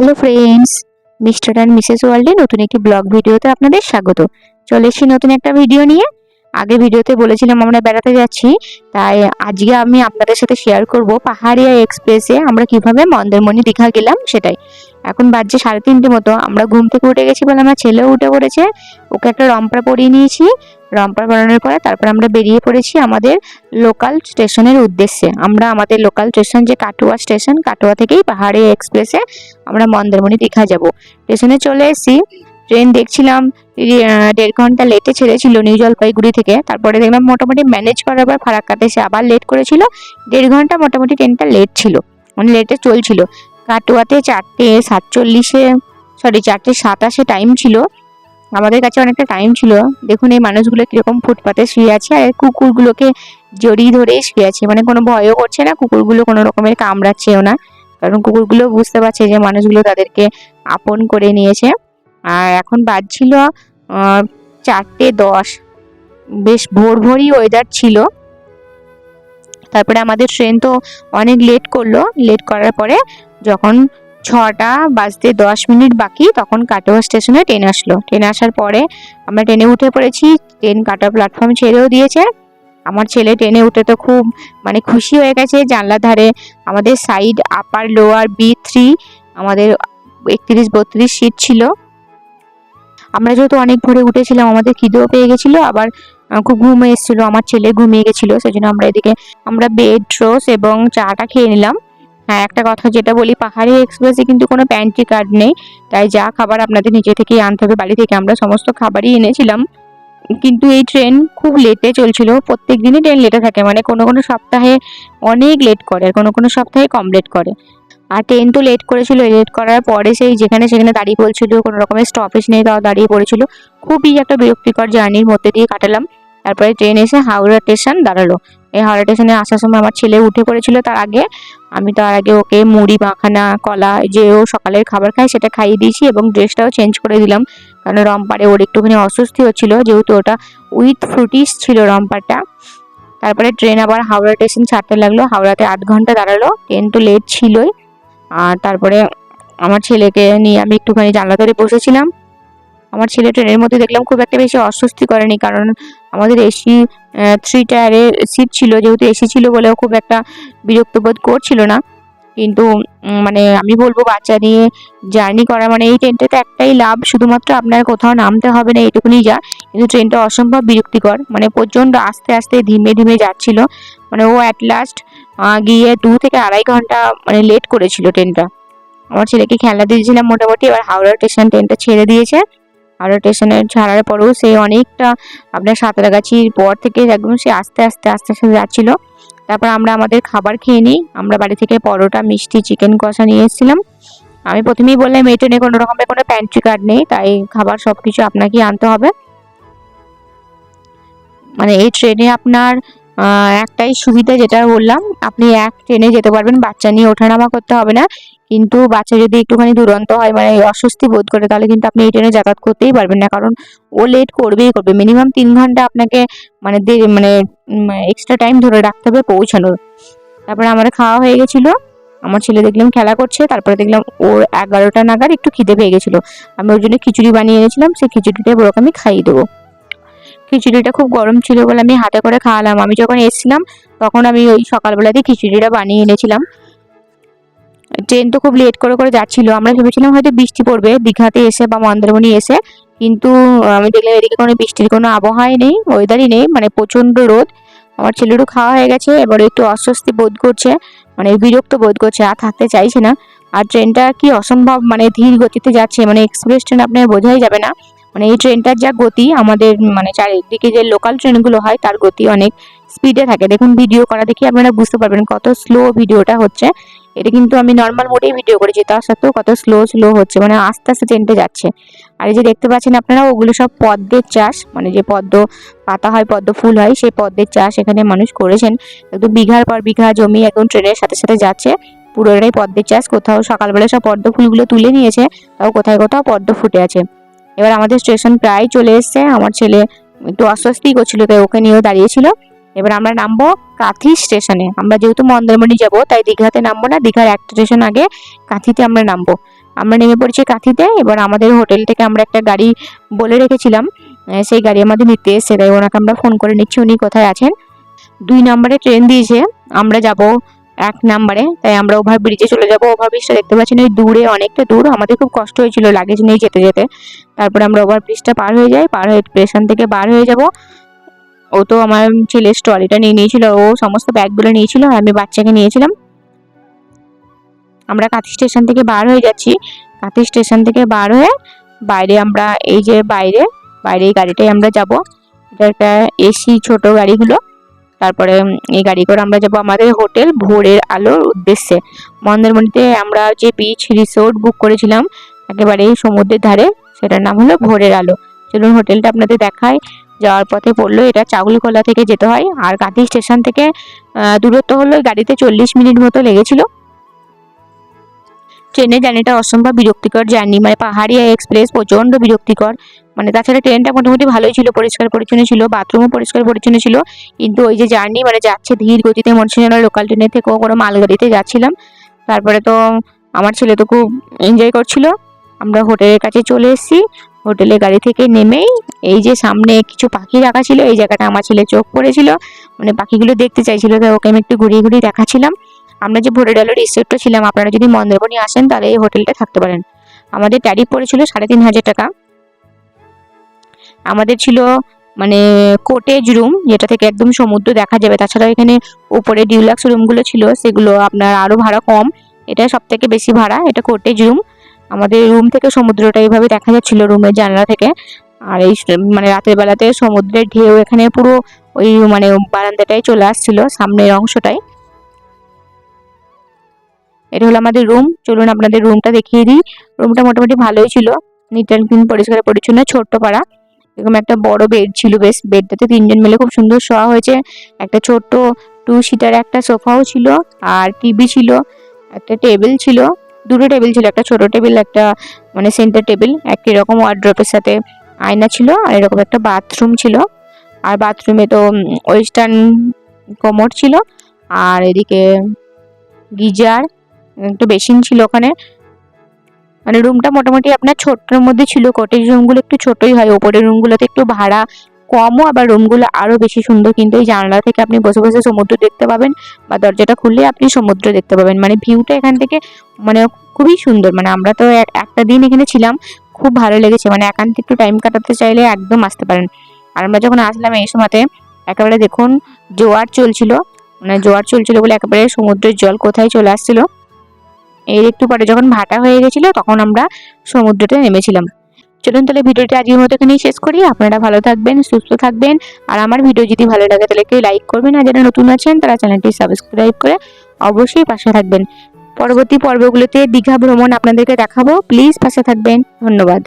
Hello friends, mister and missus ওয়ার্ল্ডে নতুন একটি ব্লগ ভিডিওতে আপনাদের স্বাগত। চলে এসেছি নতুন একটা ভিডিও নিয়ে। আগে ভিডিওতে বলেছিলাম আমরা বেড়াতে যাচ্ছি, তাই আজকে আমি আপনাদের সাথে শেয়ার করব পাহাড়িয়া এক্সপ্রেসে আমরা কীভাবে মন্দারমণি দীঘা গেলাম সেটাই। এখন বাজছে সাড়ে তিনটে মতো, আমরা ঘুম থেকে উঠে গেছি বলে আমার ছেলেও উঠে পড়েছে, ওকে একটা রম্পা পরিয়ে নিয়েছি, রম্পা পরানোর পরে তারপর আমরা বেরিয়ে পড়েছি আমাদের লোকাল স্টেশনের উদ্দেশ্যে। আমরা আমাদের লোকাল স্টেশন যে কাটোয়া স্টেশন কাটোয়া থেকেই পাহাড়ি এক্সপ্রেসে আমরা মন্দারমণি দীঘা যাব। স্টেশনে চলে এসেছি ট্রেন দেখছিলাম দেড় ঘণ্টা লেটে ছেড়েছিল নিউ জলপাইগুড়ি থেকে। তারপরে দেখলাম মোটামুটি ম্যানেজ করার পর ফারাক্কাতে এসে আবার লেট করেছিল। দেড় ঘণ্টা মোটামুটি ট্রেনটা লেট ছিল মানে লেটে চলছিল। কাটোয়াতে চারটে সাতচল্লিশে সরি চারটে সাতাশে টাইম ছিল। আমাদের কাছে অনেকটা টাইম ছিল। দেখুন এই মানুষগুলো কীরকম ফুটপাতে শুয়ে আছে, আর কুকুরগুলোকে জড়িয়ে ধরে শুয়ে আছে। মানে কোনো ভয়ও করছে না, কুকুরগুলো কোনো রকমের কামড়াচ্ছেও না। কারণ কুকুরগুলো বুঝতে পারছে যে মানুষগুলো তাদেরকে আপন করে নিয়েছে। আর এখন বাজছিল চারটে দশ। বেশ ভোর ভোরই ওয়েদার ছিল। তারপরে আমাদের ট্রেন তো অনেক লেট করল। লেট করার পরে যখন ছটা বাজতে দশ মিনিট বাকি, তখন কাটোয়া স্টেশনে ট্রেন আসলো। ট্রেন আসার পরে আমরা ট্রেনে উঠে পড়েছি। ট্রেন কাটোয়া প্ল্যাটফর্ম ছেড়েও দিয়েছে। আমার ছেলে ট্রেনে উঠে তো খুব মানে খুশি হয়ে গেছে। জানলার ধারে আমাদের side upper lower B three আমাদের একত্রিশ বত্রিশ সিট ছিল। আমরা যেহেতু অনেক ভোরে উঠেছিলাম, আমাদের খিদেও পেয়ে গেছিল, আবার খুব ঘুম এসেছিল, আমার ছেলে ঘুমিয়ে গেছিল সেই জন্য আমরা এদিকে, আমরা বেড রোস এবং চাটা খেয়ে নিলাম। হ্যাঁ একটা কথা যেটা বলি, পাহাড়ি এক্সপ্রেসে কিন্তু কোনো প্যান্ট্রি কার্ড নেই, তাই যা খাবার আপনাদের নিজে থেকেই আনতে হবে, বাড়ি থেকে আমরা সমস্ত খাবারই এনেছিলাম। কিন্তু এই ট্রেন খুব লেটে চলছিল, প্রত্যেক দিনই ট্রেন লেটে থাকে মানে কোনো কোনো সপ্তাহে অনেক লেট করে আর কোনো কোনো সপ্তাহে কম লেট করে। আর ট্রেন তো লেট করেছিল লেট করার পরে সেই যেখানে সেখানে দাঁড়িয়ে পড়ছিল, কোনো রকমের স্টপেজ নেই, তাও দাঁড়িয়ে পড়েছিল। খুবই একটা বিরক্তিকর জার্নির মধ্যে দিয়ে কাটালাম। তারপরে ট্রেন এসে হাওড়া স্টেশন দাঁড়াল। এই হাওড়া স্টেশনে আসার সময় আমার ছেলে উঠে পড়েছিল তার আগে। আমি তার আগে ওকে মুড়ি, মাখানা, কলা, যে ও সকালের খাবার খায় সেটা খাইয়ে দিয়েছি এবং ড্রেসটাও চেঞ্জ করে দিলাম। কারণ রম্পারে ওর একটুখানি অস্বস্তি হচ্ছিল, যেহেতু ওটা উইথ ফ্রুটিস ছিল রম্পারটা। তারপরে ট্রেন আবার হাওড়া স্টেশন ছাড়তে লাগল। হাওড়াতে আধ ঘণ্টা দাঁড়াল। ট্রেন তো লেট ছিলই। তারপরে আমার ছেলেকে নিয়ে আমি একটুখানি জানলা ধরে বসেছিলাম। আমার ছেলে ট্রেনের মধ্যে দেখলাম খুব একটা বেশি অস্বস্তি করেনি, কারণ আমাদের এসি থ্রি টায়ারের সিট ছিল, যেহেতু এসি ছিল বলেও খুব একটা বিরক্ত বোধ করছিল না। কিন্তু মানে আমি বলব বাচ্চা নিয়ে জার্নি করা মানে এই ট্রেনটাতে একটাই লাভ, শুধুমাত্র আপনার কোথাও নামতে হবে না এইটুকুনি যা। কিন্তু ট্রেনটা অসম্ভব বিরক্তিকর মানে প্রচণ্ড আস্তে আস্তে ধীমে ধীমে যাচ্ছিল। মানে ও অ্যাট লাস্ট গিয়ে দু থেকে আড়াই ঘণ্টা মানে লেট করেছিল ট্রেনটা আমার ছেলেকে খেলা দিয়েছিলাম মোটামুটি, এবার হাওড়া স্টেশন ট্রেনটা ছেড়ে দিয়েছে। হাওড়া স্টেশনে ছাড়ার পরেও সে অনেকটা আপনার সাঁতরাগাছির পর থেকে একদম সে আস্তে আস্তে আস্তে আস্তে যাচ্ছিল। তারপর আমরা আমাদের খাবার খেয়ে নিই। আমরা বাড়ি থেকে পরোটা, মিষ্টি চিকেন কষা নিয়ে এসেছিলাম। আমি প্রথমেই বললাম, এই ট্রেনে কোনো রকমের কোনো প্যান্ট্রি কার্ড নেই, তাই খাবার সব কিছু আপনাকেই আনতে হবে। মানে এই ট্রেনে আপনার একটাই সুবিধা যেটা বললাম, আপনি এক ট্রেনে যেতে পারবেন, বাচ্চা নিয়ে ওঠানামা করতে হবে না। কিন্তু বাচ্চা যদি একটুখানি দুরন্ত হয় মানে অস্বস্তি বোধ করে, তাহলে কিন্তু আপনি এই ট্রেনে যাতায়াত করতেই পারবেন না। কারণ ও লেট করবেই করবে। মিনিমাম তিন ঘণ্টা আপনাকে মানে মানে এক্সট্রা টাইম ধরে রাখতে হবে পৌঁছানোর। তারপরে আমার খাওয়া হয়ে গেছিল। আমার ছেলে দেখলাম খেলা করছে, তারপরে দেখলাম ওর এগারোটা নাগাদ একটু খিদে পেয়ে গেছিল। আমি ওর জন্য খিচুড়ি বানিয়ে এনেছিলাম, সেই খিচুড়িটা ওরকম আমি খাইয়ে দেবো। খিচুড়িটা খুব গরম ছিল বলে আমি হাতে করে খাওয়ালাম। আমি যখন এসেছিলাম, তখন আমি ওই সকালবেলাতে খিচুড়িটা বানিয়ে এনেছিলাম। ট্রেন তো খুব লেট করে করে যাচ্ছিল। আমরা ভেবেছিলাম হয়তো বৃষ্টি পড়বে, দীঘাতে এসে বা মন্দারমণি এসে। কিন্তু আমি দেখলাম এদিকে কোনো বৃষ্টির কোনো আবহাওয়াই নেই ওয়েদারই নেই মানে প্রচণ্ড রোদ। আমার ছেলেরও খাওয়া হয়ে গেছে, এবারে একটু অস্বস্তি বোধ করছে মানে বিরক্ত বোধ করছে, আর থাকতে চাইছে না। আর ট্রেনটা কি অসম্ভব মানে ধীর গতিতে যাচ্ছে মানে এক্সপ্রেস ট্রেন আপনার বোঝাই যাবে না। মানে এই ট্রেনটার যা গতি, আমাদের মানে চারিদিকে যে লোকাল ট্রেনগুলো হয়, তার গতি অনেক স্পিডে থাকে। দেখুন ভিডিও করা দেখি আপনারা বুঝতে পারবেন কত স্লো ভিডিওটা হচ্ছে। এটা কিন্তু আমি নর্মাল মোডেই ভিডিও করেছি তার সত্ত্বেও কত স্লো স্লো হচ্ছে মানে আস্তে আস্তে ট্রেনটা যাচ্ছে। আর এই যে দেখতে পাচ্ছেন আপনারা, ওগুলো সব পদ্মের চাষ মানে যে পদ্ম পাতা হয়, পদ্ম ফুল হয়, সেই পদ্মের চাষ এখানে মানুষ করেছেন। একদম বিঘার পর বিঘা জমি একদম ট্রেনের সাথে সাথে যাচ্ছে। পুরোটাই পদ্মের চাষ, কোথাও সকালবেলা সব পদ্ম ফুলগুলো তুলে নিয়েছে, তাও কোথায়, কোথাও পদ্ম ফুটে আছে। এবার আমাদের স্টেশন প্রায় চলে এসছে। আমার ছেলে একটু অস্বস্তি করছিল, তাই ওকে নিয়েও দাঁড়িয়েছিল। এবার আমরা নামবো কাঁথি স্টেশনে আমরা যেহেতু মন্দারমণি যাব, তাই দীঘাতে নামবো না। দীঘার একটা স্টেশন আগে কাঁথিতে আমরা নামবো। আমরা নেমে পড়েছি কাঁথিতে। এবার আমাদের হোটেল থেকে আমরা একটা গাড়ি বলে রেখেছিলাম। সেই গাড়ি আমাদের নিতে এসছে। তাই ওনাকে আমরা ফোন করে নিচ্ছি। উনি কোথায় আছেন? দুই নম্বরে ট্রেন দিয়েছে। আমরা যাব এক নম্বরে। তাই আমরা ওভার ব্রিজে চলে যাব। ওভার ব্রিজটা দেখতে পাচ্ছেন ওই দূরে অনেকটা দূর। আমাদের খুব কষ্ট হয়েছিল লাগেজ নিয়ে যেতে যেতে। তারপরে আমরা ওভার ব্রিজটা পার হয়ে যাই। পার হয়ে স্টেশন থেকে বার হয়ে যাব। ও তো আমার ছেলের ট্রলিটা নিয়ে নিয়েছিল। ও সমস্ত ব্যাগগুলো নিয়েছিল। আর আমি বাচ্চাকে নিয়েছিলাম। আমরা কাঁথি স্টেশন থেকে বার হয়ে যাচ্ছি। কাঁথি স্টেশন থেকে বার হয়ে বাইরে আমরা, এই যে বাইরে বাইরে এই গাড়িটাই আমরা যাব। এটা একটা এসি ছোট গাড়িগুলো। তারপরে এই গাড়ি করে আমরা যাব আমাদের হোটেল ভোরের আলোর উদ্দেশ্যে। মন্দারমণিতে আমরা যে বিচ রিসোর্ট বুক করেছিলাম একেবারে সমুদ্রের ধারে, সেটার নাম হলো ভোরের আলো। চলুন হোটেলটা আপনাদের দেখায় যাওয়ার পথে পড়ল, এটা চাউলকলা থেকে যেতে হয়। আর কাঁথি স্টেশন থেকে দূরত্ব হলো গাড়িতে চল্লিশ মিনিট মতো লেগেছিল। ট্রেনে জার্নিটা অসম্ভব বিরক্তিকর জার্নি। মানে পাহাড়িয়া এক্সপ্রেস প্রচণ্ড বিরক্তিকর। মানে তাছাড়া ট্রেনটা মোটামুটি ভালোই ছিল, পরিষ্কার পরিচ্ছন্ন ছিল বাথরুমও পরিষ্কার পরিচ্ছন্ন ছিল। কিন্তু ওই যে জার্নি মানে যাচ্ছে ধীর গতিতে, মনে হচ্ছে যেন লোকাল ট্রেনের থেকেও কোনো মালগাড়িতে যাচ্ছিলাম। তারপরে তো আমার ছেলে তো খুব এনজয় করছিল। আমরা হোটেলের কাছে চলে এসেছি। হোটেলে গাড়ি থেকে নেমেই এই যে সামনে কিছু পাখি রাখা ছিল, এই জায়গাটা আমার ছেলে চোখ পড়েছিল। মানে পাখিগুলো দেখতে চাইছিল, তাই ওকে আমি একটু ঘুরিয়ে ঘুরিয়ে দেখাচ্ছিলাম। আমরা যে ভোরে ডালের রিসোর্টটা ছিলাম, আপনারা যদি মন্দারমণি আসেন, তাহলে এই হোটেলটা থাকতে পারেন। আমাদের ট্যারিফ পড়েছিল সাড়ে তিন হাজার টাকা। আমাদের ছিল মানে কোটেজ রুম যেটা থেকে একদম সমুদ্র দেখা যাবে। তাছাড়া এখানে উপরে ডিউলাক্স রুমগুলো ছিল, সেগুলো আপনার আরও ভাড়া কম। এটা সব থেকে বেশি ভাড়া, এটা কোটেজ রুম আমাদের রুম থেকে সমুদ্রটা এইভাবে দেখা যাচ্ছিল রুমের জানলা থেকে। আর এই মানে রাতের বেলাতে সমুদ্রের ঢেউ এখানে পুরো ওই মানে বারান্দাটাই চলে আসছিল, সামনের অংশটাই। এটা হলো আমাদের রুম চলুন আপনাদের রুমটা দেখিয়ে দিই। রুমটা মোটামুটি ভালোই ছিল। নিট অ্যান্ড ক্লিন পরিষ্কার, পরিচ্ছন্ন, ছোট্ট পাড়া। এরকম একটা বড় বেড ছিল বেশ। বেডটাতে তিনজন মিলে খুব সুন্দর শোয়া হয়েছে। একটা ছোট্ট টু সিটার একটা সোফাও ছিল আর টিভি ছিল, একটা টেবিল ছিল। দুটো টেবিল ছিল, একটা ছোট টেবিল একটা মানে সেন্টার টেবিল একই রকম ওয়ার্ড্রপের সাথে আয়না ছিল আর এরকম একটা বাথরুম ছিল। আর বাথরুমে তো ওয়েস্টার্ন কোমর ছিল। আর এদিকে গিজার একটা বেসিন ছিল ওখানে। মানে রুমটা মোটামুটি আপনার ছোট্টর মধ্যে ছিল। কটেজ রুমগুলো একটু ছোটই হয়। ওপরের রুমগুলোতে একটু ভাড়া কমও, আবার রুমগুলো আরও বেশি সুন্দর। কিন্তু এই জানলা থেকে আপনি বসে বসে সমুদ্র দেখতে পাবেন বা দরজাটা খুললে আপনি সমুদ্র দেখতে পাবেন। মানে ভিউটা এখান থেকে মানে খুবই সুন্দর। মানে আমরা তো এক- একটা দিন এখানে ছিলাম। খুব ভালো লেগেছে। মানে একান্তে একটু টাইম কাটাতে চাইলে একদম আসতে পারেন। আর আমরা যখন আসলাম এই সময়তে, একেবারে দেখুন জোয়ার চলছিল। মানে জোয়ার চলছিল বলে একেবারে সমুদ্রের জল কোথায় চলে আসছিল? এর একটু পরে যখন ভাটা হয়ে গেছিল, তখন আমরা সমুদ্রতে নেমেছিলাম। চলুন তাহলে ভিডিওটি আজকের মতো এখানেই শেষ করি। আপনারা ভালো থাকবেন, সুস্থ থাকবেন। আর আমার ভিডিও যদি ভালো লাগে, তাহলে কেউ লাইক করবেন। আর যারা নতুন আছেন, তারা চ্যানেলটি সাবস্ক্রাইব করে অবশ্যই পাশে থাকবেন। পরবর্তী পর্বগুলোতে দীঘা ভ্রমণ আপনাদেরকে দেখাবো। প্লিজ পাশে থাকবেন। ধন্যবাদ।